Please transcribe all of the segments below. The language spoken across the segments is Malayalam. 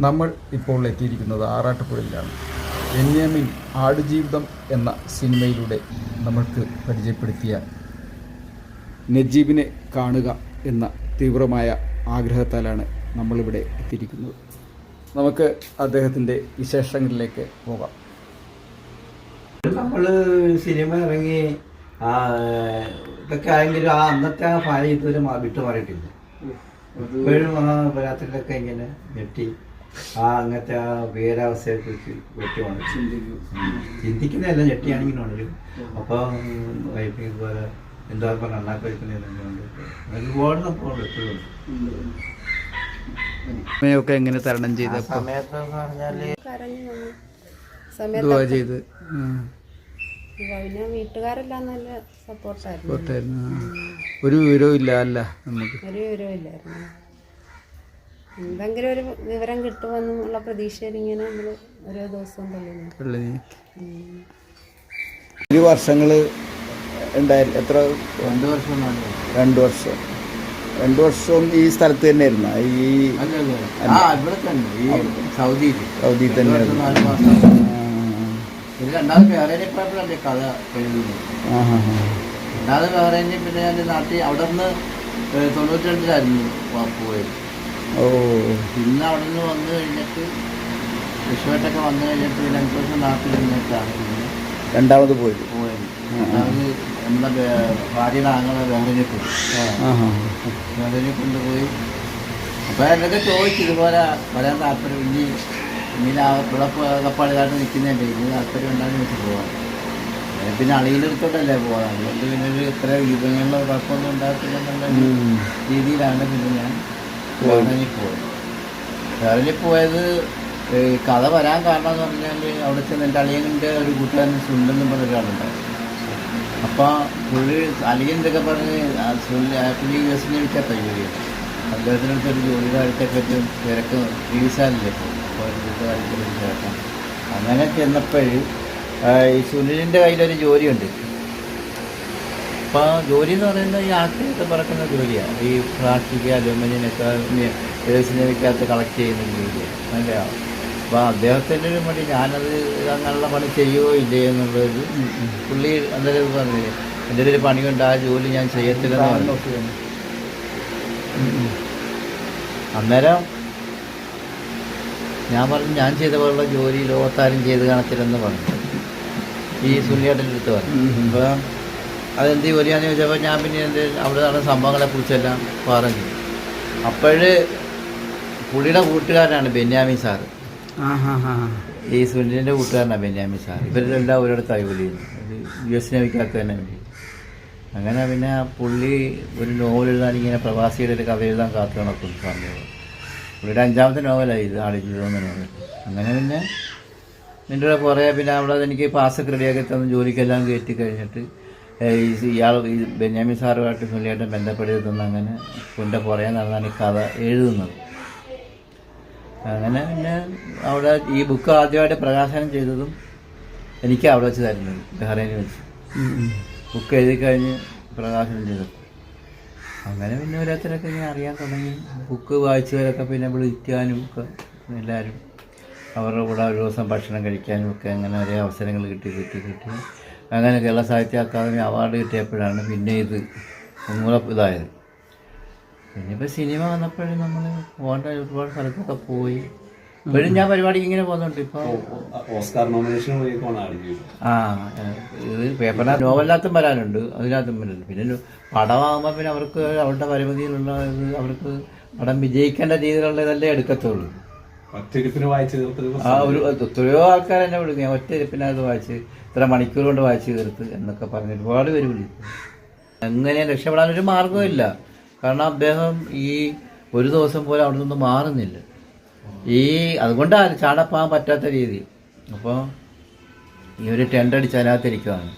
നമ്മൾ ഇപ്പോൾ എത്തിയിരിക്കുന്നത് ആറാട്ടുപുഴയിലാണ്. ബെന്യാമിൻ ആടുജീവിതം എന്ന സിനിമയിലൂടെ നമ്മൾക്ക് പരിചയപ്പെടുത്തിയ നജീബിനെ കാണുക എന്ന തീവ്രമായ ആഗ്രഹത്താലാണ് നമ്മളിവിടെ എത്തിയിരിക്കുന്നത്. നമുക്ക് അദ്ദേഹത്തിന്റെ വിശേഷങ്ങളിലേക്ക് പോകാം. നമ്മൾ സിനിമ ഇറങ്ങി ഇതൊക്കെ ആയെങ്കിലും ആ അന്നത്തെ ആ ഭാര്യ ഇതുവരെ മാ- വിട്ടു മാറിയിട്ടില്ല ഇപ്പോഴും ആ രാത്രിയിലൊക്കെ ഇങ്ങനെ ഞെട്ടി. ആ അങ്ങനത്തെ ആ വീരാവസ്ഥയെ കുറിച്ച് വെട്ടി ഉണർത്തി ചിന്തിക്കുന്നതല്ല ഞെട്ടിയാണെങ്കിൽ ഉണരും. അപ്പം വൈഫ് ഇതുപോലെ എന്താ പറഞ്ഞ അണ്ണാക്ക് വയ്ക്കുന്നതുകൊണ്ട് ഒരുപാട് സംഭവമുണ്ട് എപ്പോഴും ഒക്കെ എങ്ങനെ തരണം ചെയ്ത് സമയത്ത് ചെയ്ത്? വീട്ടുകാരെല്ലാം നല്ല സപ്പോർട്ടായിരുന്നു. ഒരു വിവരവും ഇല്ല അല്ല നമുക്ക്? ഒരു വിവരമില്ലായിരുന്നു എന്തെങ്കിലും ഒരു വിവരം കിട്ടുമെന്നുള്ള പ്രതീക്ഷയിൽ ഇങ്ങനെ നമ്മൾ ഓരോ ദിവസവും ഉള്ളത്. ഒരു വർഷങ്ങൾ ഉണ്ടായിരുന്നു എത്ര? രണ്ട് വർഷം രണ്ട് വർഷം. രണ്ട് വർഷവും ഈ സ്ഥലത്ത് തന്നെ. ഈ സൗദി സൗദി തന്നെ രണ്ടാമത് കഥ വേറെ പിന്നെ ഞാൻ നാട്ടിൽ അവിടെ നിന്ന് തൊണ്ണൂറ്റി രണ്ടിലായിരുന്നു പോയത്. ഓ. പിന്നെ അവിടെ നിന്ന് വന്നു കഴിഞ്ഞിട്ട് വിഷുവായിട്ടൊക്കെ വന്നു കഴിഞ്ഞിട്ട് പിന്നെ അഞ്ച് ദിവസം നാട്ടിൽ നിന്നിട്ടാണ് പിന്നെ രണ്ടാമത് പോയത്. പോയത്. രണ്ടാമത് നമ്മുടെ ഭാര്യയുടെ ആങ്ങളെ വേറെ പോയി. വേറെ കൊണ്ടുപോയി. അപ്പോൾ എന്നൊക്കെ ചോദിച്ചു ഇതുപോലെ വരാൻ താല്പര്യം ഇനി ഇങ്ങനെ കപ്പാടുകാട്ട് നിൽക്കുന്നുണ്ട്. ഇനി താല്പര്യം ഉണ്ടാകുന്ന വെച്ച് പോകാം പിന്നെ അളിയിലെടുത്തോട്ടല്ലേ പോകാം അതുകൊണ്ട് പിന്നെ ഒരു ഇത്ര വിഭവങ്ങളിലോ കുഴപ്പമൊന്നും ഒരു രീതിയിലാണ് പിന്നെ ഞാൻ വേറെനിൽ പോയത് വേറെനിൽ പോയത് ഈ കഥ വരാൻ കാരണം എന്ന് പറഞ്ഞാൽ അവിടെ ചെന്ന് എന്റെ അളിയന്റെ ഒരു കൂട്ടുകാരൻ സുണ്ടെന്ന് പറഞ്ഞ ഒരാളുണ്ടായിരുന്നു അപ്പോൾ പുള്ളി അളിയന്റെയൊക്കെ പറഞ്ഞ് ആ സുനിൽ ആ പുള്ളി യു എസിനെ വിളിച്ചാൽ ജോലി അദ്ദേഹത്തിന്റെ ഒരു ജോലി പറ്റും തിരക്ക് വീസാനില്ലേ അങ്ങനെ ചെന്നപ്പോൾ ഈ സുനിലിന്റെ കയ്യിലൊരു ജോലിയുണ്ട്. അപ്പോൾ ജോലി എന്ന് പറയുന്നത് ഈ ആക്രിയൊക്കെ പറക്കുന്ന ജോലിയാണ് ഈ പ്ലാസ്റ്റിക് അലുമിനിയൊക്കെ ഏസിനകത്ത് കളക്ട് ചെയ്യുന്ന ജോലിയാണ് മനസ്സിലാവും അപ്പോൾ അദ്ദേഹത്തിന്റെ ഒരു മടി ഞാനത് അങ്ങനെയുള്ള പണി ചെയ്യുമോ ഇല്ലേ എന്നുള്ളത് പുള്ളി എന്തായാലും പറഞ്ഞില്ലേ എന്റെ ഒരു പണിയുണ്ട് ആ ജോലി ഞാൻ ചെയ്യത്തില്ലെന്ന് പറഞ്ഞു. അന്നേരം ഞാൻ പറഞ്ഞു ഞാൻ ചെയ്ത പോലുള്ള ജോലി ലോകത്താരും ചെയ്ത് കാണത്തില്ലെന്ന് പറഞ്ഞു. ഈ സുനിയാട്ടിന്റെ അടുത്ത് പറഞ്ഞു. അപ്പോൾ അതെന്ത് വരികയെന്ന് ചോദിച്ചപ്പോൾ ഞാൻ പിന്നെ എന്റെ അവിടെ നടന്ന സംഭവങ്ങളെ കുറിച്ചെല്ലാം പറഞ്ഞു അപ്പോഴ് പുള്ളിയുടെ കൂട്ടുകാരനാണ് ബെന്യാമി സാറ്. ഈ സുനിലിന്റെ കൂട്ടുകാരനാണ് ബെന്യാമി സാർ ഇവരെല്ലാം ഒരിടത്തായി ജോലി യു എസ് നേവിക്കകത്ത് തന്നെ അങ്ങനെ പിന്നെ പുള്ളി ഒരു നോവൽ എഴുതാൻ ഇങ്ങനെ പ്രവാസിയുടെ ഒരു കഥ എഴുതാൻ കാത്തു നടക്കും സമയം പുള്ളിയുടെ അഞ്ചാമത്തെ നോവലായി ഇത് ആളിച്ചിരുന്ന നോവൽ അങ്ങനെ പിന്നെ നിന്റെ കുറേ പിന്നെ അവിടെ എനിക്ക് പാസ്സൊക്കെ റെഡിയാക്കി തന്ന് ജോലിക്കെല്ലാം കയറ്റി കഴിഞ്ഞിട്ട് ഇയാൾ ഈ ബെന്യാമിൻ സാറുമായിട്ട് പുള്ളിയായിട്ട് ബന്ധപ്പെടുത്തുന്ന അങ്ങനെ പുന്റെ പുറകെ നടന്നാണ് ഈ കഥ എഴുതുന്നത്. അങ്ങനെ പിന്നെ അവിടെ ഈ ബുക്ക് ആദ്യമായിട്ട് പ്രകാശനം ചെയ്തതും എനിക്ക് അവിടെ വെച്ച് തരുന്നത് ബഹ്റൈനിൽ വെച്ച്. ബുക്ക് എഴുതി കഴിഞ്ഞ് പ്രകാശനം ചെയ്തത് അങ്ങനെ പിന്നെ ഓരോരുത്തരൊക്കെ ഇങ്ങനെ അറിയാൻ തുടങ്ങി. ബുക്ക് വായിച്ചവരൊക്കെ പിന്നെ വിളിക്കാനും ഒക്കെ എല്ലാവരും അവരുടെ കൂടെ ഒരു ദിവസം ഭക്ഷണം കഴിക്കാനും ഒക്കെ അങ്ങനെ ഒരേ അവസരങ്ങൾ കിട്ടി കിട്ടി കിട്ടി. അങ്ങനെ കേരള സാഹിത്യ അക്കാദമി അവാർഡ് കിട്ടിയപ്പോഴാണ് പിന്നെ ഇത് ഒന്നുകൂടെ ഇതായത്. പിന്നെ ഇപ്പോൾ സിനിമ വന്നപ്പോഴും നമ്മൾ പോകേണ്ട ഒരുപാട് സ്ഥലത്തൊക്കെ പോയി. ഇപ്പോഴും ഞാൻ പരിപാടിക്ക് ഇങ്ങനെ പോകുന്നുണ്ട്. ഇപ്പോൾ ഓസ്കാർ നോമിനേഷൻ ആ ഇത് പേപ്പറിനകത്ത് നോവലിനകത്തും വരാനുണ്ട്. അതിനകത്തും വരുന്നുണ്ട് പിന്നെ പടമാകുമ്പോൾ പിന്നെ അവർക്ക് അവരുടെ പരിമിതിയിലുള്ള അവർക്ക് പടം വിജയിക്കേണ്ട രീതിയിലുള്ള ഇതല്ലേ എടുക്കത്തുള്ളൂ. ഒരു എത്രയോ ആൾക്കാർ എന്നെ വിളിക്കും ഞാൻ ഒറ്റ ഇരിപ്പിനകത്ത് വായിച്ച് ഇത്ര മണിക്കൂർ കൊണ്ട് വായിച്ച് തീർത്ത് എന്നൊക്കെ പറഞ്ഞ് ഒരുപാട് പേര് വിളിക്കും എങ്ങനെ രക്ഷപ്പെടാൻ ഒരു മാർഗമില്ല കാരണം അദ്ദേഹം ഈ ഒരു ദിവസം പോലും അവിടെ നിന്ന് മാറുന്നില്ല. ഈ അതുകൊണ്ടാണ് ചാടപ്പാൻ പറ്റാത്ത രീതി. അപ്പോൾ ഈ ഒരു ടെന്റ് അടിച്ച് അതിനകത്തിരിക്കുകയാണ്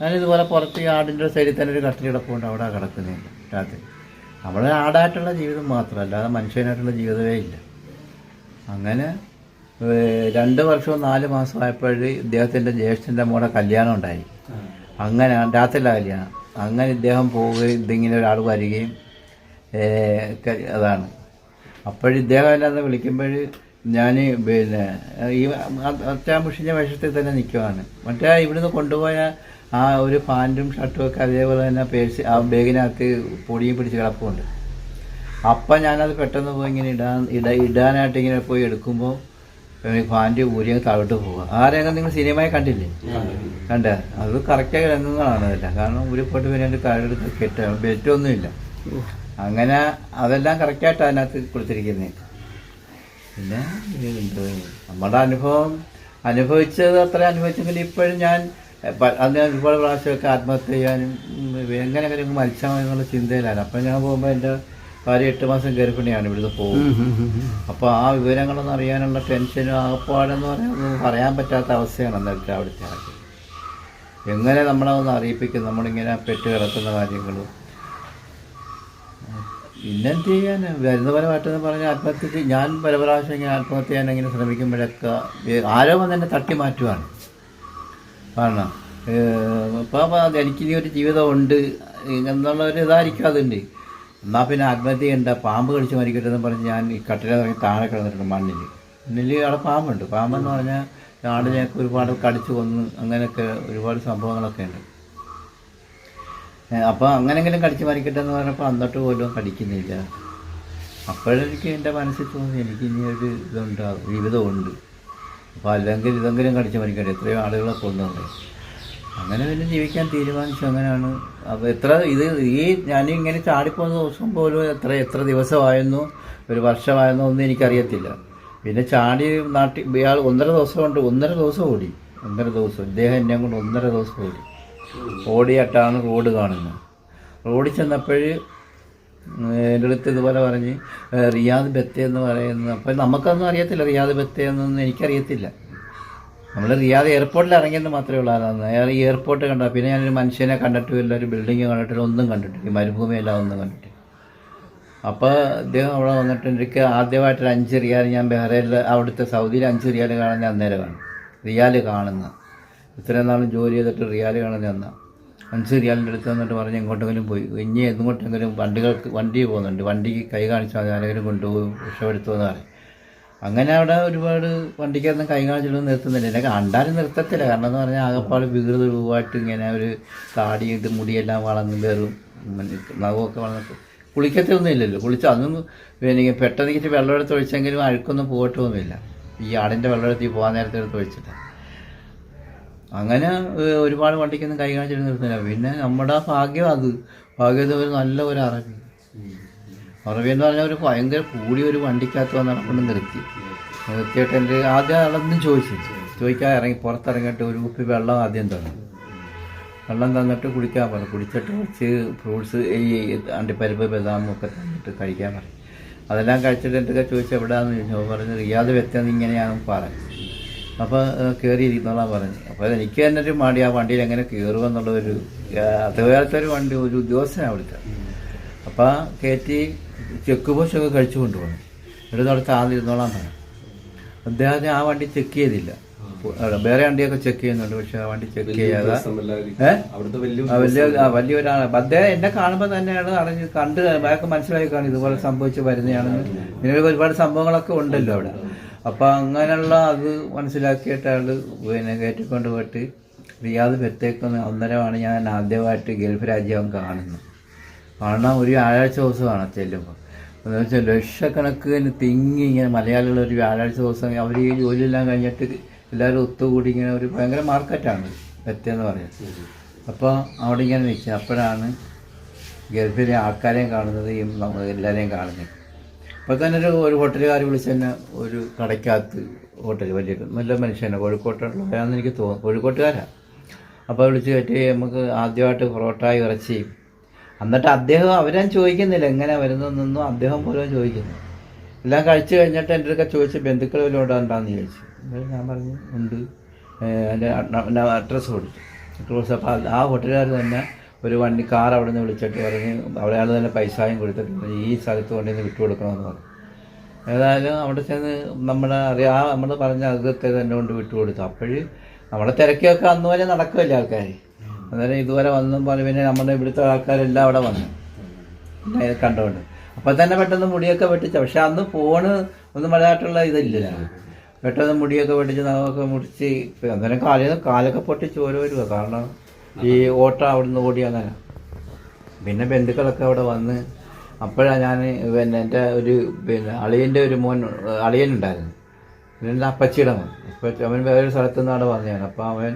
ഞാൻ ഇതുപോലെ പുറത്ത് ഈ ആടിന്റെ സൈഡിൽ തന്നെ ഒരു കട്ടിൽ കിടപ്പുണ്ട്. അവിടെ കിടക്കുന്നില്ല രാത്രി. അവിടെ ആടായിട്ടുള്ള ജീവിതം മാത്രമല്ല അല്ലാതെ മനുഷ്യനായിട്ടുള്ള ജീവിതമേ ഇല്ല. അങ്ങനെ രണ്ട് വർഷവും നാല് മാസമായപ്പോഴേ ഇദ്ദേഹത്തിന്റെ ജ്യേഷ്ഠന്റെ മോടെ കല്യാണം ഉണ്ടായി. അങ്ങനെ രാത്രിയിലെ കല്യാണം. അങ്ങനെ ഇദ്ദേഹം പോവുകയും ഇതിങ്ങനെ ഒരാൾ വരികയും അതാണ്. അപ്പോഴിദ്ദേഹം എന്നെ വിളിക്കുമ്പോൾ ഞാൻ പിന്നെ ഈ അത്യാമുഷിന്റെ വേഷത്തിൽ തന്നെ നിൽക്കുവാണ് മറ്റേ ഇവിടുന്ന് കൊണ്ടുപോയ ആ ഒരു പാന്റും ഷർട്ടും ഒക്കെ അതേപോലെ തന്നെ പേഴ്സ് ആ ബാഗിനകത്ത് പൊടിയും പിടിച്ച് കിടപ്പുണ്ട്. അപ്പം ഞാനത് പെട്ടെന്ന് പോയി ഇങ്ങനെ ഇടാൻ ഇട ഇടാനായിട്ട് ഇങ്ങനെ പോയി എടുക്കുമ്പോൾ പാന്റ് ഊരിയ താഴോട്ട് പോവുക ആ രംഗം നിങ്ങൾ സിനിമയെ കണ്ടില്ലേ? കണ്ട. അത് കറക്റ്റായ രംഗങ്ങളാണ് അതെല്ലാം. കാരണം ഊരിപ്പോട്ട് എന്റെ കാലെടുത്ത് കെട്ട ബെറ്റൊന്നുമില്ല. അങ്ങനെ അതെല്ലാം കറക്റ്റായിട്ട് അതിനകത്ത് കൊടുത്തിരിക്കുന്നത് പിന്നെ നമ്മുടെ അനുഭവം. അനുഭവിച്ചത് അത്ര അനുഭവിച്ചെങ്കിൽ ഇപ്പോഴും ഞാൻ അതിന് ഒരുപാട് പ്രാവശ്യമൊക്കെ ആത്മഹത്യ ചെയ്യാനും എങ്ങനെ എങ്ങനെ മരിച്ചാൽ മതി എന്നുള്ള ചിന്തയിലാണ്. അപ്പം ഞാൻ പോകുമ്പോൾ എന്റെ ഭാര്യ എട്ട് മാസം ഗർഭിണിയാണ് ഇവിടുന്ന് പോകും അപ്പോൾ ആ വിവരങ്ങളൊന്നും അറിയാനുള്ള ടെൻഷനും ആകപ്പാടെന്ന് പറയാൻ പറയാൻ പറ്റാത്ത അവസ്ഥയാണ് അന്നേരത്തെ അവിടുത്തെ ആൾക്ക് എങ്ങനെ നമ്മളെ ഒന്ന് അറിയിപ്പിക്കും? നമ്മളിങ്ങനെ പെട്ട് കിടക്കുന്ന കാര്യങ്ങളും പിന്നെന്ത് ചെയ്യാൻ? വരുന്ന പല പാട്ടെന്ന് പറഞ്ഞ ആത്മഹത്യ ഞാൻ പല പ്രാവശ്യം ഇങ്ങനെ ആത്മഹത്യ ചെയ്യാൻ ഇങ്ങനെ ശ്രമിക്കുമ്പോഴൊക്കെ ആരോ വന്ന് എന്നെ തട്ടി മാറ്റുവാണ്. കാരണം ഇപ്പം എനിക്കിനി ഒരു ജീവിതമുണ്ട് എന്നുള്ള ഒരു ഇതായിരിക്കും അതുണ്ട്. എന്നാൽ പിന്നെ ആത്മഹത്യ ചെയ്യണ്ട പാമ്പ് കടിച്ച് മരിക്കട്ടെന്ന് പറഞ്ഞ് ഞാൻ ഈ കട്ടിലിറങ്ങി താഴെ കിടന്നിട്ടുണ്ട് മണ്ണിൽ മണ്ണിൽ അവിടെ പാമ്പുണ്ട്. പാമ്പെന്ന് പറഞ്ഞാൽ ആടിനെയൊക്കെ ഒരുപാട് കടിച്ചു കൊന്ന് അങ്ങനെയൊക്കെ ഒരുപാട് സംഭവങ്ങളൊക്കെ ഉണ്ട്. അപ്പോൾ അങ്ങനെങ്കിലും കടിച്ച് മരിക്കട്ടെ എന്ന് പറഞ്ഞപ്പോൾ അന്നോട്ട് പോലും കടിക്കുന്നില്ല. അപ്പോഴെനിക്ക് എന്റെ മനസ്സിൽ തോന്നി എനിക്ക് ഇനി ഒരു ഇതുണ്ട് ജീവിതമുണ്ട്. അപ്പോൾ അല്ലെങ്കിൽ ഇതെങ്കിലും കടിച്ച് മരിക്കട്ടെ. എത്രയോ ആളുകളെ കൊന്നുണ്ട് അങ്ങനെ പിന്നെ ജീവിക്കാൻ തീരുമാനിച്ചു അങ്ങനെയാണ്. അപ്പോൾ എത്ര ഇത് ഈ ഞാൻ ഇങ്ങനെ ചാടിപ്പോകുന്ന ദിവസം പോലും എത്ര എത്ര ദിവസമായിരുന്നു ഒരു വർഷമായിരുന്നോ ഒന്നും എനിക്കറിയത്തില്ല. പിന്നെ ചാടി നാട്ടി ഇയാൾ ഒന്നര ദിവസം കൊണ്ട് ഒന്നര ദിവസം ഓടി. ഒന്നര ദിവസം. ഇദ്ദേഹം എന്നെ കൊണ്ട് ഒന്നര ദിവസം ഓടി. ഓടിയിട്ടാണ് റോഡ് കാണുന്നത്. റോഡിൽ ചെന്നപ്പോൾ എന്റെ അടുത്ത് ഇതുപോലെ പറഞ്ഞ് റിയാദ് ബത്തേ എന്ന് പറയുന്നത് അപ്പോൾ നമുക്കൊന്നും അറിയത്തില്ല റിയാദ് ബത്തെ എന്നൊന്നും എനിക്കറിയത്തില്ല. നമ്മൾ റിയാദ് എയർപോർട്ടിൽ ഇറങ്ങിയെന്ന് മാത്രമേ ഉള്ളൂ. അതാണ് അയാൾ ഈ എയർപോർട്ട് കണ്ട പിന്നെ ഞാനൊരു മനുഷ്യനെ കണ്ടിട്ടില്ല ഒരു ബിൽഡിങ് കണ്ടിട്ടില്ല ഒന്നും കണ്ടിട്ടില്ല. ഈ മരുഭൂമിയെല്ലാം ഒന്നും കണ്ടിട്ടില്ല. അപ്പോൾ അദ്ദേഹം അവിടെ വന്നിട്ട് എനിക്ക് ആദ്യമായിട്ടൊരു അഞ്ച് റിയാൽ ഞാൻ ബഹ്റൈനിൽ അവിടുത്തെ സൗദിയിൽ അഞ്ച് റിയാൽ കാണാൻ കാണുന്ന കാണും. റിയാൽ കാണുന്ന. ഇത്രയും നാളും ജോലി ചെയ്തിട്ട് റിയാൽ കാണുന്ന അന്ന അഞ്ച് റിയാലിന്റെ അടുത്ത് വന്നിട്ട് പറഞ്ഞ് എങ്ങോട്ടെങ്കിലും പോയി. ഇനി എങ്ങോട്ടെങ്കിലും വണ്ടികൾക്ക് വണ്ടി പോകുന്നുണ്ട്. വണ്ടിക്ക് കൈ കാണിച്ചാൽ ആരെങ്കിലും കൊണ്ടുപോകും രക്ഷപ്പെടുത്തുമെന്ന് പറയും. അങ്ങനെ അവിടെ ഒരുപാട് വണ്ടിക്കകത്തും കൈ കാണിച്ചിട്ടൊന്നും നിർത്തുന്നില്ല. എന്നെ കണ്ടാലും നിർത്തത്തില്ല. കാരണം എന്ന് പറഞ്ഞാൽ ആകപ്പാട് വികൃത രൂപമായിട്ട് ഇങ്ങനെ ഒരു താടിയിട്ട് മുടിയെല്ലാം വളർന്നു കയറും. നഖമൊക്കെ വളർന്നിട്ട് കുളിക്കത്തൊന്നും ഇല്ലല്ലോ കുളിച്ച് അതൊന്നും പിന്നെ പെട്ടെന്ന് ഇച്ചിരി വെള്ളം എടുത്ത് ഒഴിച്ചെങ്കിലും അഴുക്കൊന്നും പോകട്ടൊന്നുമില്ല. ഈ ആടിന്റെ വെള്ളം എടുത്ത് ഈ പോകാൻ നേരത്തെ എടുത്ത് ഒഴിച്ചിട്ട്. അങ്ങനെ ഒരുപാട് വണ്ടിക്കൊന്നും കൈ കാണിച്ചിട്ട് നിർത്തുന്നില്ല. പിന്നെ നമ്മുടെ ഭാഗ്യം അത്. ഭാഗ്യത്തെ ഒരു നല്ല ഒരു അറബി അറബി എന്ന് പറഞ്ഞാൽ ഒരു ഭയങ്കര കൂടി ഒരു വണ്ടിക്കകത്ത് വന്നാണ് കൊണ്ട് നിർത്തി. നിർത്തിയിട്ട് എന്റെ ആദ്യം അളന്നും ചോദിച്ചു? ചോദിക്കാൻ ഇറങ്ങി പുറത്തിറങ്ങിയിട്ട് ഒരു കുപ്പി വെള്ളം ആദ്യം തന്നു. വെള്ളം തന്നിട്ട് കുടിക്കാൻ പറഞ്ഞു. കുടിച്ചിട്ട് കുറച്ച് ഫ്രൂട്ട്സ് ഈ അണ്ടിപ്പരിപ്പ് ബദാമും ഒക്കെ തന്നിട്ട് കഴിക്കാൻ പറഞ്ഞു. അതെല്ലാം കഴിച്ചിട്ട് എന്തൊക്കെ ചോദിച്ചു എവിടെയാണെന്ന് ചോദിച്ചു. പറഞ്ഞു റിയാദ് വ്യക്തം ഇങ്ങനെയാണ് പറഞ്ഞു അപ്പോൾ കയറി ഇരിക്കുന്നോളാൻ പറഞ്ഞു. അപ്പോൾ എനിക്ക് തന്നെ ഒരു മടി ആ വണ്ടിയിൽ എങ്ങനെ കയറുമെന്നുള്ളൊരു അതുപോലത്തെ ഒരു വണ്ടി ഒരു ഉദ്യോഗസ്ഥനാണ് അവിടുത്തെ. അപ്പോൾ കയറ്റി ചെക്ക് പോസ്റ്റൊക്കെ കഴിച്ചു കൊണ്ടുപോകണം. ഇവിടെ അവിടെ താന്നിരുന്നോളാൻ പറഞ്ഞു അദ്ദേഹത്തിന് ആ വണ്ടി ചെക്ക് ചെയ്തില്ല. വേറെ വണ്ടിയൊക്കെ ചെക്ക് ചെയ്യുന്നുണ്ട് പക്ഷെ ആ വണ്ടി ചെക്ക് ചെയ്യാതെ വലിയ വലിയ ആ അദ്ദേഹം എന്നെ കാണുമ്പോൾ തന്നെയാണ് അറിഞ്ഞ് കണ്ട് അയാൾക്ക് മനസ്സിലായി കാണും ഇതുപോലെ സംഭവിച്ച് വരുന്നതാണെന്ന്. ഇങ്ങനെ ഒരുപാട് സംഭവങ്ങളൊക്കെ ഉണ്ടല്ലോ അവിടെ. അപ്പൊ അങ്ങനെയുള്ള അത് മനസ്സിലാക്കിയിട്ട് ആൾ പിന്നെ കയറ്റിക്കൊണ്ട് പോയിട്ട് റിയാദ് പെത്തേക്കുന്ന അന്നേരമാണ് ഞാൻ ആദ്യമായിട്ട് ഗൾഫ് രാജ്യം കാണുന്നത്. കാരണം ഒരു വ്യാഴാഴ്ച ദിവസമാണ് ചെല്ലുമ്പോൾ എന്ന് വെച്ചാൽ ലക്ഷക്കണക്കിന് തിങ്ങി ഇങ്ങനെ മലയാളികൾ ഒരു വ്യാഴാഴ്ച ദിവസം അവർ ഈ ജോലിയെല്ലാം കഴിഞ്ഞിട്ട് എല്ലാവരും ഒത്തുകൂടി ഇങ്ങനെ ഒരു ഭയങ്കര മാർക്കറ്റാണ് എന്ന് പറയുന്നത് അപ്പോൾ അവിടെ ഇങ്ങനെ നിൽക്കുക. അപ്പോഴാണ് ഗൾഫിലെ ആൾക്കാരെയും കാണുന്നത് ഈ നമ്മൾ എല്ലാവരെയും കാണുന്നത്. അപ്പോൾ തന്നെ ഒരു ഒരു ഹോട്ടലുകാർ വിളിച്ച് തന്നെ ഒരു കടയ്ക്കകത്ത് ഹോട്ടൽ വലിയ നല്ല മനുഷ്യനാണ് കോഴിക്കോട്ടുള്ളവരാണെന്ന് എനിക്ക് തോന്നുന്നു. കോഴിക്കോട്ടുകാരാണ് അപ്പോൾ വിളിച്ച് കയറ്റി നമുക്ക് ആദ്യമായിട്ട് പൊറോട്ടായി ഇറച്ചിയും എന്നിട്ട് അദ്ദേഹം അവരും ചോദിക്കുന്നില്ല. എങ്ങനെ വരുന്നതെന്നൊന്നും അദ്ദേഹം പോലും ചോദിക്കുന്നു. എല്ലാം കഴിച്ചു കഴിഞ്ഞിട്ട് എന്റെ അടുക്ക ചോദിച്ച് ബന്ധുക്കൾ വല്ലതും ചോദിച്ചു. ഞാൻ പറഞ്ഞു ഉണ്ട്. എന്റെ അഡ്രസ്സ് കൊടുത്തു. അഡ്രസ് അപ്പോൾ ആ ഹോട്ടലുകാർ തന്നെ ഒരു വണ്ടി കാർ അവിടെ നിന്ന് വിളിച്ചിട്ട് പറഞ്ഞ് അവിടെ ആൾ തന്നെ പൈസയും കൊടുത്തിട്ട് ഈ സ്ഥലത്ത് കൊണ്ടുവന്ന് വിട്ടു കൊടുക്കണമെന്ന് പറഞ്ഞു. ഏതായാലും അവിടെ ചെന്ന് നമ്മുടെ അറിയാ നമ്മൾ പറഞ്ഞ അകത്തെ തന്നെ കൊണ്ട് വിട്ടു കൊടുത്തു. അപ്പോൾ നമ്മളെ തിരക്കിയൊക്കെ അന്ന് വരെ നടക്കുമല്ലേ ആൾക്കാർ അന്നേരം ഇതുവരെ വന്നും പോലെ പിന്നെ നമ്മുടെ ഇവിടുത്തെ ആൾക്കാരെല്ലാം അവിടെ വന്നു. കണ്ടുകൊണ്ട് അപ്പം തന്നെ പെട്ടെന്ന് മുടിയൊക്കെ വെട്ടിച്ച. പക്ഷെ അന്ന് ഫോണ് ഒന്നും വലുതായിട്ടുള്ള ഇതില്ല പെട്ടെന്ന് മുടിയൊക്കെ വെട്ടിച്ച് നമുക്ക് മുടിച്ച് അന്നേരം കാലിൽ കാലൊക്കെ പൊട്ടി ചോര വരുക കാരണം ഈ ഓട്ടം അവിടുന്ന് ഓടി അങ്ങനെ പിന്നെ ബന്ധുക്കളൊക്കെ അവിടെ വന്ന് അപ്പോഴാണ് ഞാൻ പിന്നെ എന്റെ ഒരു പിന്നെ അളിയന്റെ ഒരു മോൻ അളിയനുണ്ടായിരുന്നു പിന്നെ എന്റെ അപ്പച്ചിയുടെ മോൻ. അപ്പച്ചി അവൻ വേറൊരു സ്ഥലത്തു നിന്നാണ് വന്നതാണ് അപ്പോൾ അവൻ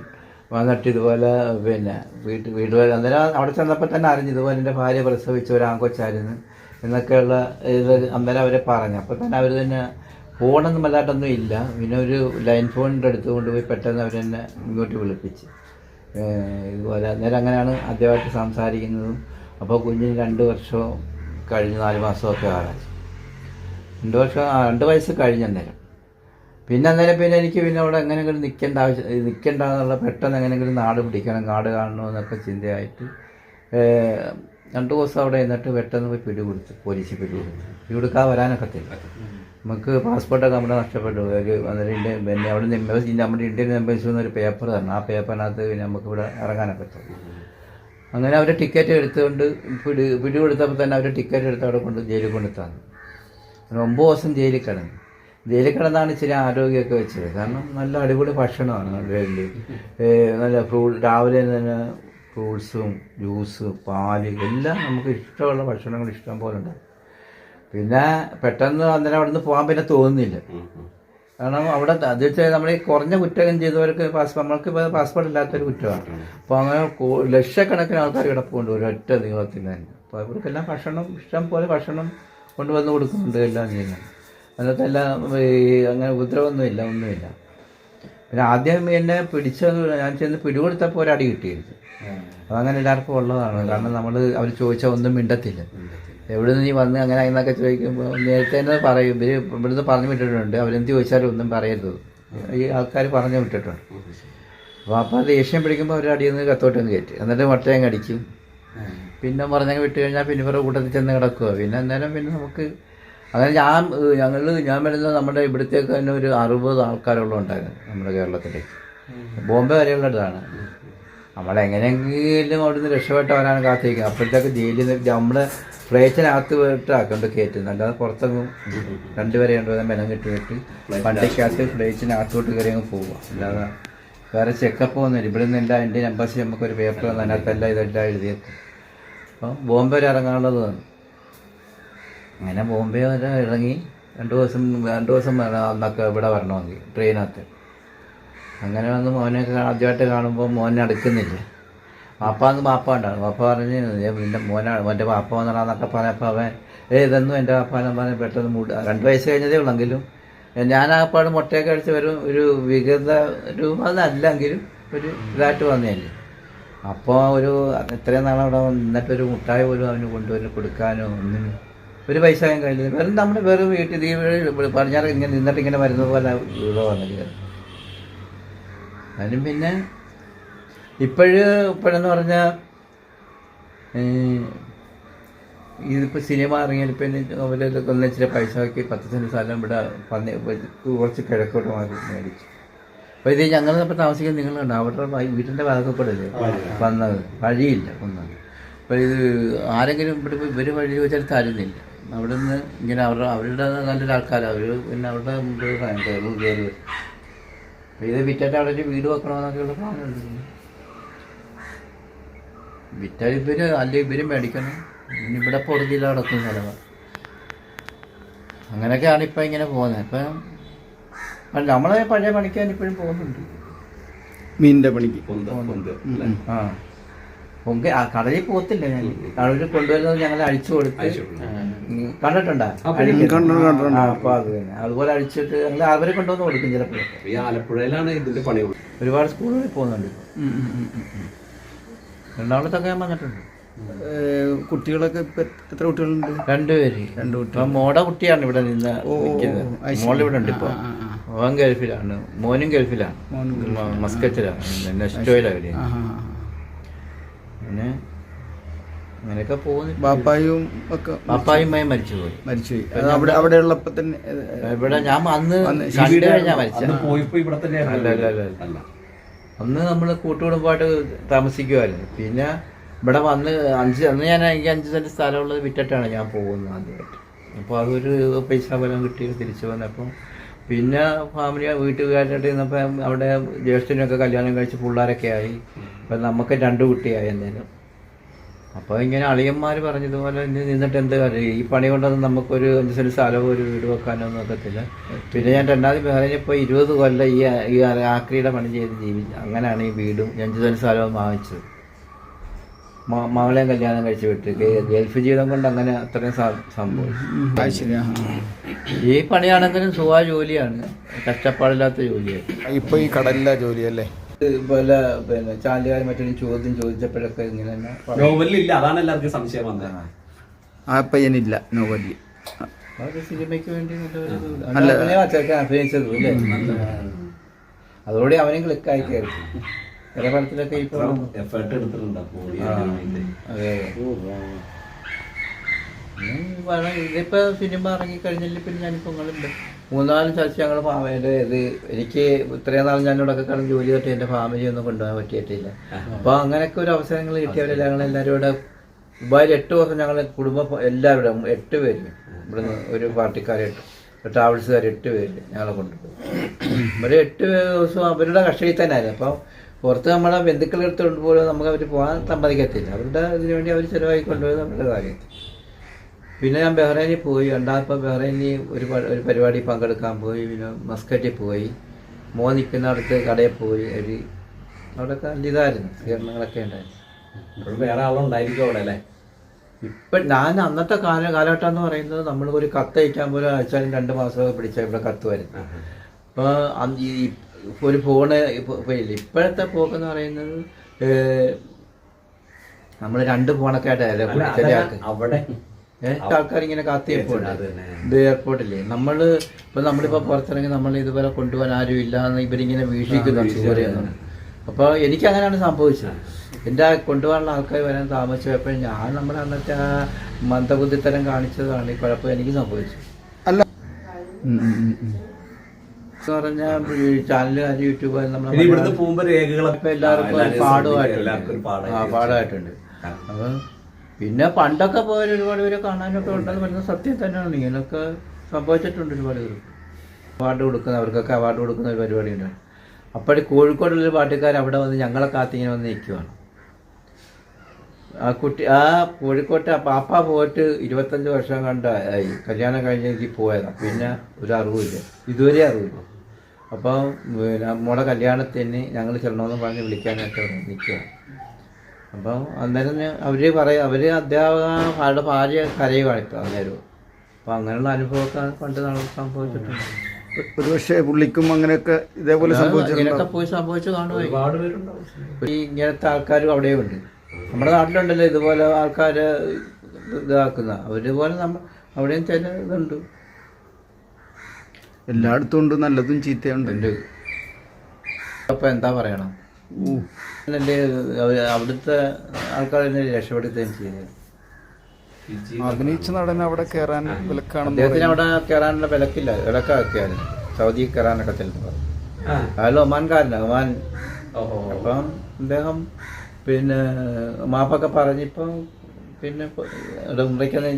വന്നിട്ട് ഇതുപോലെ പിന്നെ വീട്ട് വീട് വരെ അന്നേരം അവിടെ ചെന്നപ്പോൾ തന്നെ അറിഞ്ഞു ഇതുപോലെ എന്റെ ഭാര്യ പ്രസവിച്ച ഒരു ആങ്കൊച്ചായിരുന്നു എന്നൊക്കെയുള്ള ഇത് അന്നേരം അവരെ പറഞ്ഞു. അപ്പോൾ തന്നെ അവർ തന്നെ ഫോണൊന്നും വല്ലാട്ടൊന്നും ഇല്ല. പിന്നെ ഒരു ലൈൻ ഫോണിന്റെ അടുത്ത് കൊണ്ടുപോയി പെട്ടെന്ന് അവരെന്നെ ഇങ്ങോട്ട് വിളിപ്പിച്ച്. ഇതുപോലെ അന്നേരം അങ്ങനെയാണ് ആദ്യമായിട്ട് സംസാരിക്കുന്നതും. അപ്പോൾ കുഞ്ഞിന് രണ്ട് വർഷവും കഴിഞ്ഞ് നാല് മാസമൊക്കെ ആറായി രണ്ട് വർഷം രണ്ട് വയസ്സ് കഴിഞ്ഞ അന്നേരം. പിന്നെ അന്നേരം പിന്നെ എനിക്ക് പിന്നെ അവിടെ എങ്ങനെയെങ്കിലും നിൽക്കേണ്ട ആവശ്യം നിൽക്കേണ്ട എന്നുള്ള പെട്ടെന്ന് എങ്ങനെയെങ്കിലും നാട് പിടിക്കണം കാട് കാണണമെന്നൊക്കെ ചിന്തയായിട്ട് രണ്ട് ദിവസം അവിടെ നിന്നിട്ട് പെട്ടെന്ന് പോയി പിടികൊടുത്തു പോലീസ് പിടികൊടുത്തു. വരാനൊക്കെ വരാനൊക്കത്തില്ല നമുക്ക് പാസ്പോർട്ടൊക്കെ നമ്മുടെ നഷ്ടപ്പെട്ടു. ഒരു അന്നേരം പിന്നെ അവിടെ നിന്ന് നമ്മുടെ ഇന്ത്യൻ എംബസി നിന്ന് ഒരു പേപ്പർ തരണം ആ പേപ്പറിനകത്ത് പിന്നെ നമുക്ക് ഇവിടെ ഇറങ്ങാനൊക്കെ പറ്റും അങ്ങനെ അവർ ടിക്കറ്റ് എടുത്തുകൊണ്ട് പിടി പിടി കൊടുത്തപ്പോൾ തന്നെ അവർ ടിക്കറ്റ് എടുത്ത് അവിടെ കൊണ്ട് ജയിലിൽ കൊണ്ട് തന്നു ഒമ്പത് ദിവസം ജയിലിൽ കിടന്നു. ജയിലിൽ കിടന്നാണ് ഇച്ചിരി ആരോഗ്യമൊക്കെ വെച്ചത്. കാരണം നല്ല അടിപൊളി ഭക്ഷണമാണ് ഡെയിലി നല്ല ഫ്രൂ രാവിലെ തന്നെ ഫ്രൂട്ട്സും ജ്യൂസ് പാൽ എല്ലാം നമുക്ക് ഇഷ്ടമുള്ള ഭക്ഷണങ്ങൾ ഇഷ്ടം പോലെ ഉണ്ടാകും പിന്നെ പെട്ടെന്ന് അന്നേരം അവിടെ നിന്ന് പോകാൻ പിന്നെ തോന്നുന്നില്ല. കാരണം അവിടെ അത് വെച്ചാൽ നമ്മൾ ഈ കുറഞ്ഞ കുറ്റം ചെയ്തവർക്ക് പാസ് നമ്മൾക്ക് ഇപ്പോൾ പാസ്പോർട്ട് ഇല്ലാത്തൊരു കുറ്റമാണ്. അപ്പോൾ അങ്ങനെ ലക്ഷക്കണക്കിന് ആൾക്കാർ കിടപ്പുണ്ട് ഒരൊറ്റ നീളത്തിൽ തന്നെ. അപ്പോൾ അവർക്കെല്ലാം ഭക്ഷണം ഇഷ്ടം പോലെ ഭക്ഷണം കൊണ്ടുവന്ന് കൊടുക്കുന്നുണ്ട് എല്ലാം ചെയ്യുന്നുണ്ട്. അതിനകത്ത് എല്ലാം ഈ അങ്ങനെ ഉപദ്രവമൊന്നുമില്ല ഒന്നുമില്ല. പിന്നെ ആദ്യം എന്നെ പിടിച്ചത് ഞാൻ ചെന്ന് പിടികൊടുത്തപ്പോൾ ഒരടി കിട്ടിയിരുന്നു അതങ്ങനെ എല്ലാവർക്കും ഉള്ളതാണ്. കാരണം നമ്മൾ അവർ ചോദിച്ചാൽ ഒന്നും മിണ്ടത്തില്ല. എവിടെ നിന്ന് നീ വന്ന് അങ്ങനെ എന്നൊക്കെ ചോദിക്കുമ്പോൾ നേരത്തെ തന്നെ പറയും. ഇവർ ഇവിടുന്ന് പറഞ്ഞു വിട്ടിട്ടുണ്ട്. അവരെന്ത് ചോദിച്ചാലും ഒന്നും പറയരുത്. ഈ ആൾക്കാർ പറഞ്ഞു വിട്ടിട്ടുണ്ട്. അപ്പോൾ അപ്പോൾ ദേഷ്യം പിടിക്കുമ്പോൾ അവർ അടിയിൽ നിന്ന് കത്തോട്ടൊന്ന് കയറ്റി. എന്നിട്ട് മുട്ടയും അടിക്കും. പിന്നെ പറഞ്ഞങ്ങ് വിട്ട് കഴിഞ്ഞാൽ പിന്നെ ഇവരുടെ കൂട്ടത്തിൽ ചെന്ന് കിടക്കുക പിന്നെ അന്നേരം പിന്നെ നമുക്ക് അങ്ങനെ ഞാൻ ഞങ്ങൾ ഞാൻ വരുന്നത് നമ്മുടെ ഇവിടത്തേക്ക് തന്നെ ഒരു അറുപത് ആൾക്കാരോളം ഉണ്ടായിരുന്നു നമ്മുടെ കേരളത്തിലേക്ക് ബോംബെ വരെയുള്ള വരെയുള്ളതാണ് നമ്മളെങ്ങനെയെങ്കിലും അവിടുന്ന് രക്ഷപ്പെട്ട് വരാൻ കാത്തിരിക്കും അപ്പോഴത്തേക്ക് ജയിലിൽ നിന്ന് നമ്മുടെ ഫ്ലേറ്റിനകത്ത് പോയിട്ടാക്കൊണ്ട് കയറ്റുന്നത് അല്ലാതെ പുറത്തെങ്ങും രണ്ടുപേരെ രണ്ടുപേരെ മെനം കെട്ടി കെട്ടി വണ്ടിക്കകത്ത് ഫ്ലേറ്റിനകത്തോട്ട് കയറി അങ്ങ് പോവുക അല്ലാതെ വേറെ ചെക്കപ്പ് ഒന്നുമില്ല. ഇവിടെ നിന്ന് എന്റെ എംബസി നമുക്കൊരു പേപ്പർ തന്നു. അതിനകത്തെല്ലാം ഇതെല്ലാം എഴുതിയത്. അപ്പം ബോംബെ വരെ ഇറങ്ങാനുള്ളത് അങ്ങനെ ബോംബെ വരെ ഇറങ്ങി രണ്ട് ദിവസം രണ്ട് ദിവസം അന്നൊക്കെ ഇവിടെ വരണമെങ്കിൽ ട്രെയിനകത്ത്. അങ്ങനെ വന്ന് മോനെ ആദ്യമായിട്ട് കാണുമ്പോൾ മോനെ അടുക്കുന്നില്ല. വാപ്പാന്ന് വാപ്പ ഉണ്ടാവും വാപ്പ പറഞ്ഞ് "ഏ, നിന്റെ മോനാണ് മോന്റെ പാപ്പ വന്നടാന്നൊക്കെ പറഞ്ഞപ്പോൾ അവൻ ഏ ഇതൊന്നും എന്റെ വാപ്പാനെ പറഞ്ഞ് പെട്ടെന്ന് മൂട് രണ്ട് വയസ്സ് കഴിഞ്ഞതേ ഉള്ളെങ്കിലും ഞാൻ ആ പാട് മുട്ടയൊക്കെ അടിച്ച് വരും ഒരു വികൃത രൂപം അല്ലെങ്കിലും ഒരു ഇതായിട്ട് വന്നതല്ലേ അപ്പോൾ ഒരു ഇത്രയും നാളവിടെ നിന്നിട്ടൊരു മുട്ടായി പോലും അവന് കൊണ്ടുവന്ന് കൊടുക്കാനോ ഒന്നിനും ഒരു പൈസ ഞാൻ കയ്യിൽ വെറും നമ്മൾ വെറും വീട്ടിൽ ഈ പറഞ്ഞാൽ ഇങ്ങനെ നിന്നിട്ട് ഇങ്ങനെ വരുന്ന പോലെ ഇവിടെ വന്നില്ല അതിനും പിന്നെ ഇപ്പോഴ് ഇപ്പോഴെന്ന് പറഞ്ഞാൽ ഇതിപ്പോൾ സിനിമ ഇറങ്ങിയാൽ പിന്നെ അവരൊക്കെ ഒന്ന് ഇച്ചിരി പൈസ ആക്കി പത്ത് സെന്റ് സ്ഥലം ഇവിടെ പന്നി കുറച്ച് കിഴക്കോട്ട് മാറി മേടിച്ചു. അപ്പോൾ ഇത് ഞങ്ങൾ ഇപ്പോൾ താമസിക്കാൻ നിങ്ങളുണ്ട് അവരുടെ വീട്ടിന്റെ ഭാഗപ്പെടല്ലേ വന്നത്. വഴിയില്ല ഒന്നും. അപ്പോൾ ഇത് ആരെങ്കിലും ഇവിടെ ഇവർ വഴി ചോദിച്ചാൽ തരുന്നില്ല. അവിടെ നിന്ന് ഇങ്ങനെ അവരുടെ അവരുടെ നല്ലൊരു ആൾക്കാരാണ് അവർ പിന്നെ അവരുടെ മുമ്പ് കയറി കയറി വരും അപ്പോൾ ഇത് വിറ്റിട്ട് അവിടെ ഒരു വീട് വെക്കണമെന്നൊക്കെയുള്ള പ്ലാനുണ്ട് വിറ്റാൽ ഇവർ അല്ല ഇവർ മേടിക്കണം. ഇനി ഇവിടെ പൊറുതിയിൽ അടക്കും ചിലവ് അങ്ങനെയൊക്കെയാണ് ഇപ്പം ഇങ്ങനെ പോകുന്നത്. ഇപ്പം നമ്മളെ പഴയ പണിക്കാൻ ഇപ്പോഴും പോകുന്നുണ്ട്. മീനിന്റെ പണിക്ക്. ആ. പൊങ്ക കടലിൽ പോകത്തില്ല ഞാൻ കടലിൽ കൊണ്ടുവരുന്നത് ഞങ്ങൾ അഴിച്ചു കൊടുത്ത് കണ്ടിട്ടുണ്ടോ? അത് തന്നെ. അതുപോലെ അഴിച്ചിട്ട് ഞങ്ങൾ അവരെ കൊണ്ടുവന്ന് കൊടുക്കും ചിലപ്പോൾ ഈ ആലപ്പുഴയിലാണ് ഇതിന്റെ പണി ഒരുപാട് സ്കൂളുകളിൽ പോകുന്നുണ്ട്. എറണാകുളത്തൊക്കെ ഞാൻ വന്നിട്ടുണ്ട്. കുട്ടികളൊക്കെ ഇപ്പൊ എത്ര കുട്ടികളുണ്ട്? രണ്ടുപേര്. രണ്ട് കുട്ടികൾ മോടെ കുട്ടിയാണ് ഇവിടെ നിന്ന് മോളിവിടെ മോൾ ഇവിടെ ഉണ്ട് ഇപ്പൊ. മോൻ ഗൾഫിലാണ്. മോനും ഗൾഫിലാണ്. മസ്കറ്റിലാണ്. നെസ്റ്റോയിലാണ്. പിന്നെ അങ്ങനെയൊക്കെ പോകുന്നു. ബാപ്പായും ഒക്കെ ബാപ്പായും മയും മരിച്ചുപോയി. മരിച്ചുപോയി. അത് അവിടെ അവിടെ ഉള്ളപ്പോ തന്നെ ഇവിടെ ഞാൻ അന്ന്. അല്ല അന്ന് നമ്മൾ കൂട്ടുകുടുംബമായിട്ട് താമസിക്കുമായിരുന്നു പിന്നെ ഇവിടെ വന്ന് അഞ്ച് അന്ന് ഞാൻ എനിക്ക് അഞ്ച് സെന്റ് സ്ഥലമുള്ളത് വിറ്റിട്ടാണ് ഞാൻ പോകുന്നത് ആദ്യമായിട്ട്. അപ്പോൾ അതൊരു പൈസ ഫലം കിട്ടി തിരിച്ചു വന്നപ്പോൾ പിന്നെ ഫാമിലി വീട്ടുകാരായിട്ട് ഇന്നപ്പം അവിടെ ജ്യേഷ്ഠനൊക്കെ കല്യാണം കഴിച്ച് പിള്ളേരൊക്കെ ആയി. അപ്പം നമുക്ക് രണ്ട് കുട്ടിയായി എന്തേലും അപ്പോൾ ഇങ്ങനെ അളിയന്മാർ പറഞ്ഞതുപോലെ ഇനി നിന്നിട്ട് എന്ത് കാര്യം? ഈ പണി കൊണ്ടൊന്നും നമുക്കൊരു അഞ്ച് സെന്റ് സ്ഥലവും ഒരു വീട് വെക്കാനൊന്നും ഒക്കത്തില്ല. പിന്നെ ഞാൻ രണ്ടാമത് ബഹ്റൈനിപ്പോൾ ഇരുപത് കൊല്ലം ഈ ഈ ആക്രിയുടെ പണി ചെയ്ത് ജീവിച്ചു. അങ്ങനെയാണ് ഈ വീടും അഞ്ച് സെന്റ് സ്ഥലവും വാങ്ങിച്ചത്. മകളെയും കല്യാണം കഴിച്ചു വിട്ട് ഗൾഫ് ജീവിതം കൊണ്ട് അങ്ങനെ അത്രയും സംഭവം സംഭവിച്ചു. ഈ പണിയാണെങ്കിലും സുഖ ജോലിയാണ്. കഷ്ടപ്പാടില്ലാത്ത ജോലിയാണ് ഇപ്പൊ ഈ കടലിലെ ജോലിയല്ലേ? ഇതുപോലെ പിന്നെ ചാലുകാർ മറ്റൊരു ചോദ്യം ചോദിച്ചപ്പോഴൊക്കെ ഇങ്ങനെ. നോവലില്ല അതാണ് എല്ലാവർക്കും സംശയം വന്നത്. ആ. പയ്യനില്ല നോവലി അവർ സിനിമയ്ക്ക് വേണ്ടി അഭിനയിച്ചത് അല്ലേ? അതോടെ അവനും ക്ലിക്കായി കയറി. ചില പടത്തിലൊക്കെ ഇപ്പൊ എഫേർട്ട് എടുത്തിട്ടുണ്ട്. ഇതിപ്പോ സിനിമ ഇറങ്ങി കഴിഞ്ഞില്ല പിന്നെ ഞാനിപ്പോ നിങ്ങളുണ്ട് മൂന്നാൽ ചർച്ച ഞങ്ങൾ ഫാമിലിയുടെ ഇത് എനിക്ക് ഇത്രയും നാൾ ഞാൻ ഇവിടെ കിടന്ന് ജോലി തട്ടി എന്റെ ഫാമിലി ഒന്നും കൊണ്ടുപോകാൻ പറ്റിയിട്ടില്ല. അപ്പൊ അങ്ങനെയൊക്കെ ഒരു അവസരങ്ങൾ കിട്ടിയവരെല്ലാം ഞങ്ങൾ എല്ലാവരും ഇവിടെ ദുബായിൽ എട്ട് ദിവസം ഞങ്ങൾ കുടുംബം എല്ലാവരും എട്ട് പേര് ഇവിടുന്ന് ഒരു പാർട്ടിക്കാർ എട്ട് ട്രാവൽസുകാർ എട്ട് പേര് ഞങ്ങളെ കൊണ്ടുപോയി. ഒരു എട്ട് ദിവസം അവരുടെ കക്ഷയിൽ തന്നെയായിരുന്നു അപ്പം പുറത്ത് നമ്മളെ ബന്ധുക്കളുടെ അടുത്ത് കൊണ്ടുപോലും നമുക്ക് അവർ പോകാൻ സമ്മതിക്കത്തില്ല. അവരുടെ ഇതിനു വേണ്ടി അവർ ചിലവായി കൊണ്ടുപോയത് നമ്മുടെ കാര്യത്തിൽ. പിന്നെ ഞാൻ ബഹ്റൈനിൽ പോയി. രണ്ടാമത്തെ ബഹ്റൈനിൽ ഒരു ഒരു പരിപാടി പങ്കെടുക്കാൻ പോയി. പിന്നെ മസ്കറ്റിൽ പോയി. മോ നിൽക്കുന്ന അടുത്ത് കടയിൽ പോയി. ഒരു അവിടെയൊക്കെ നല്ല ഇതായിരുന്നു. സ്വീകരണങ്ങളൊക്കെ ഉണ്ടായിരുന്നു. വേറെ ആളുണ്ടായിരിക്കും അവിടെ അല്ലേ? ഇപ്പം ഞാൻ അന്നത്തെ കാല കാലഘട്ടം എന്ന് പറയുന്നത് നമ്മൾ ഒരു കത്ത് അയക്കാൻ പോലും അയച്ചാലും രണ്ട് മാസമൊക്കെ പിടിച്ച ഇവിടെ കത്ത് വരും അപ്പോൾ ഒരു ഫോണ്. ഇപ്പോഴത്തെ പോക്കെന്ന് പറയുന്നത് നമ്മൾ രണ്ട് ഫോണൊക്കെ ആയിട്ടല്ലേ അവിടെ ആൾക്കാർ ഇങ്ങനെ. ഇത് എയർപോർട്ടില്ലേ. നമ്മൾ ഇപ്പൊ നമ്മളിപ്പോ പുറത്തിറങ്ങി നമ്മൾ ഇതുപോലെ കൊണ്ടുപോകാൻ ആരും ഇല്ല എന്ന് ഇവരിങ്ങനെ വീക്ഷിക്കുന്നു അപ്പൊ എനിക്ക് അങ്ങനെയാണ് സംഭവിച്ചത്. എന്റെ ആ കൊണ്ടുപോകാനുള്ള ആൾക്കാർ വരാൻ താമസിച്ചപ്പോൾ ഞാൻ നമ്മുടെ അന്നത്തെ ആ മന്ദബുദ്ധിത്തരം കാണിച്ചതാണ് ഈ കുഴപ്പം എനിക്ക് സംഭവിച്ചു അല്ല. എന്ന് പറഞ്ഞാൽ ചാനലുകാർ യൂട്യൂബ് ഇനി നമ്മുടെ ഇവിടുന്ന് പോകുമ്പോ രേഖകളൊക്കെ ഇപ്പൊ എല്ലാവർക്കും ഒരു ആ അപ്പൊ പിന്നെ പണ്ടൊക്കെ പോയാൽ ഒരുപാട് പേരെ കാണാനൊക്കെ ഉണ്ടെന്ന് പറയുന്നത് സത്യം തന്നെയാണ്. ഇങ്ങനെയൊക്കെ സംഭവിച്ചിട്ടുണ്ട് ഒരുപാട് പേര്. അവാർഡ് കൊടുക്കുന്ന അവർക്കൊക്കെ അവാർഡ് കൊടുക്കുന്ന ഒരു പരിപാടി ഉണ്ട് അപ്പോഴേ കോഴിക്കോടുള്ളൊരു പാട്ടുകാർ അവിടെ വന്ന് ഞങ്ങളെ കാത്തിങ്ങനെ വന്ന് നിൽക്കുവാണ്. ആ കുട്ടി ആ കോഴിക്കോട്ട് പാപ്പ പോയിട്ട് ഇരുപത്തഞ്ച് വർഷം കണ്ട കല്യാണം കഴിഞ്ഞെങ്കിൽ പോയതാണ് പിന്നെ ഒരു അറിവില്ല ഇതുവരെ അറിവില്ല. അപ്പോൾ നമ്മുടെ കല്യാണത്തിന് ഞങ്ങൾ ചെല്ലണമെന്ന് പറഞ്ഞ് വിളിക്കാനായിട്ട് നിൽക്കുക അപ്പം അന്നേരം അവർ പറയും അവർ അധ്യാപക അവരുടെ ഭാര്യ കരയുവാണ് ഇപ്പം അന്നേരം. അപ്പം അങ്ങനെയുള്ള അനുഭവമൊക്കെ പണ്ട് സംഭവിച്ചിട്ടുണ്ട്. ഒരുപക്ഷെ പുള്ളിക്കും അങ്ങനെയൊക്കെ ഇതേപോലെ ഇങ്ങനെയൊക്കെ പോയി സംഭവിച്ചു കാണുമായി ഒരുപാട് പേരുണ്ടാവും. ഈ ഇങ്ങനത്തെ ആൾക്കാരും അവിടെ ഉണ്ട്. നമ്മുടെ നാട്ടിലുണ്ടല്ലോ ഇതുപോലെ ആൾക്കാർ ഇതാക്കുന്ന. അവരുപോലെ നമ്മ അവിടെയും ചില ഇതുണ്ട്. എല്ലായിടത്തും ഉണ്ട് നല്ലതും ചീത്തയുണ്ട്. ഉണ്ട്. അപ്പം എന്താ പറയണം? അല്ലേ അവിടുത്തെ ആൾക്കാരെ രക്ഷപ്പെടുത്തുകയും ചെയ്തത് അഭിനയിച്ച നടൻ അവിടെ കയറാൻ വിലക്കാണെന്ന് അദ്ദേഹത്തിന് അവിടെ കയറാനുള്ള വിലക്കില്ല. വിലക്കാക്കിയായിരുന്നു സൗദി കയറാനൊക്കെ ആ. അയാൾ ഒമാൻകാരനാണ് ഒമാൻ. അപ്പം അദ്ദേഹം പിന്നെ മാപ്പൊക്കെ പറഞ്ഞിപ്പം പിന്നെ ഉമ്രയ്ക്കൊന്നും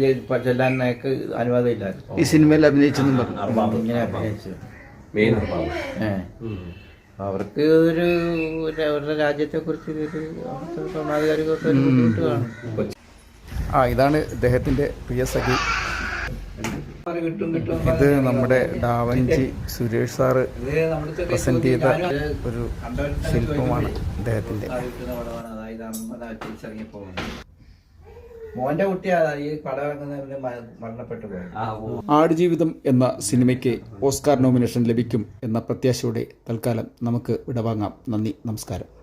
ഈ സിനിമയിൽ അഭിനയിച്ചെന്നും പറഞ്ഞു. ഇങ്ങനെ അഭിനയിച്ചു. അവർക്ക് ഒരു അവരുടെ രാജ്യത്തെ കുറിച്ച് ഒരു അവിടുത്തെ ഭരണാധികാരികൾക്ക് ഒരു ബുദ്ധിമുട്ട് കാണും. ആ ഇതാണ് ഇദ്ദേഹത്തിന്റെ പ്രിയ സഖി. ഇത് നമ്മുടെ ഡാവഞ്ചി സുരേഷ് സാറ് പ്രസന്റ് ചെയ്ത ഒരു ശില്പമാണ് ഇദ്ദേഹത്തിന്റെ മോന്റെ കുട്ടിയാണ് ഈ മരണപ്പെട്ടു പോയത് ആടുജീവിതം എന്ന സിനിമയ്ക്ക് ഓസ്കാർ നോമിനേഷൻ ലഭിക്കും എന്ന പ്രത്യാശയോടെ തൽക്കാലം നമുക്ക് വിടവാങ്ങാം. നന്ദി നമസ്കാരം.